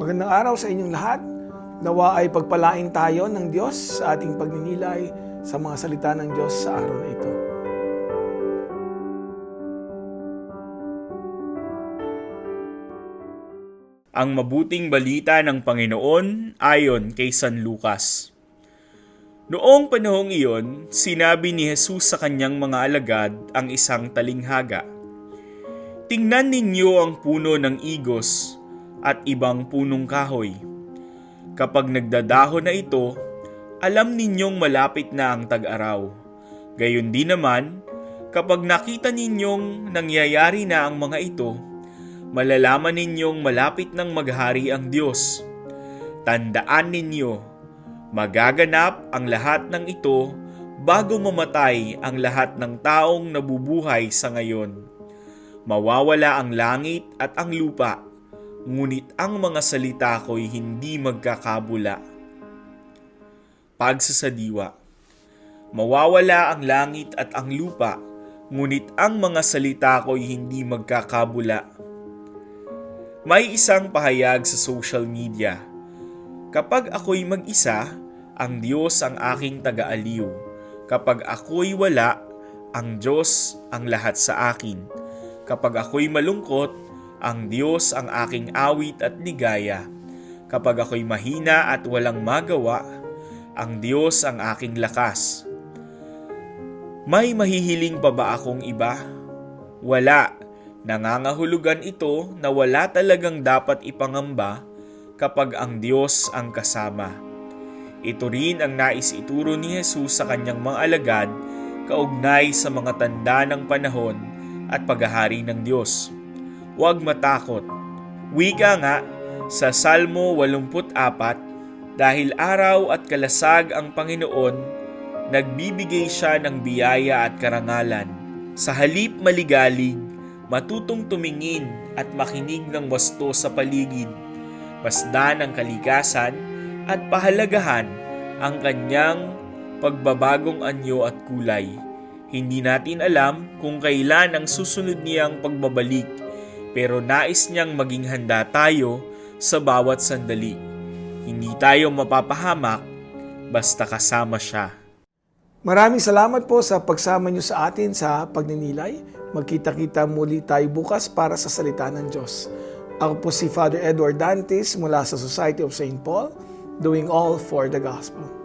Magandang araw sa inyong lahat. Nawa ay pagpalain tayo ng Diyos sa ating pagninilay sa mga salita ng Diyos sa araw na ito. Ang mabuting balita ng Panginoon ayon kay San Lucas. Noong panahong iyon, sinabi ni Jesus sa kanyang mga alagad ang isang talinghaga. Tingnan ninyo ang puno ng igos at ibang punong kahoy. Kapag nagdadahon na ito, alam ninyong malapit na ang tag-araw. Gayon din naman, kapag nakita ninyong nangyayari na ang mga ito, malalaman ninyong malapit ng maghari ang Diyos. Tandaan ninyo, magaganap ang lahat ng ito bago mamatay ang lahat ng taong nabubuhay sa ngayon. Mawawala ang langit at ang lupa, ngunit ang mga salita ko'y hindi magkakabula. Pagsasadiwa Mawawala ang langit at ang lupa, ngunit ang mga salita ko'y hindi magkakabula. May isang pahayag sa social media. Kapag ako'y mag-isa, ang Diyos ang aking taga-aliw. Kapag ako'y wala, ang Diyos ang lahat sa akin. Kapag ako'y malungkot, ang Diyos ang aking awit at ligaya. Kapag ako'y mahina at walang magawa, ang Diyos ang aking lakas. May mahihiling pa ba akong iba? Wala. Nangangahulugan ito na wala talagang dapat ipangamba kapag ang Diyos ang kasama. Ito rin ang nais ituro ni Jesus sa kanyang mga alagad kaugnay sa mga tanda ng panahon at paghahari ng Diyos. Huwag matakot. Wika nga sa Salmo 84, dahil araw at kalasag ang Panginoon, nagbibigay siya ng biyaya at karangalan. Sa halip maligalig, matutong tumingin at makinig ng wasto sa paligid. Masdan ang kalikasan at pahalagahan ang kanyang pagbabagong anyo at kulay. Hindi natin alam kung kailan ang susunod niyang pagbabalik, pero nais niyang maging handa tayo sa bawat sandali. Hindi tayo mapapahamak basta kasama siya. Maraming salamat po sa pagsama niyo sa atin sa pagninilay. Magkita-kita muli tayo bukas para sa salita ng Diyos. Ako po si Father Edward Dantes mula sa Society of St. Paul, doing all for the gospel.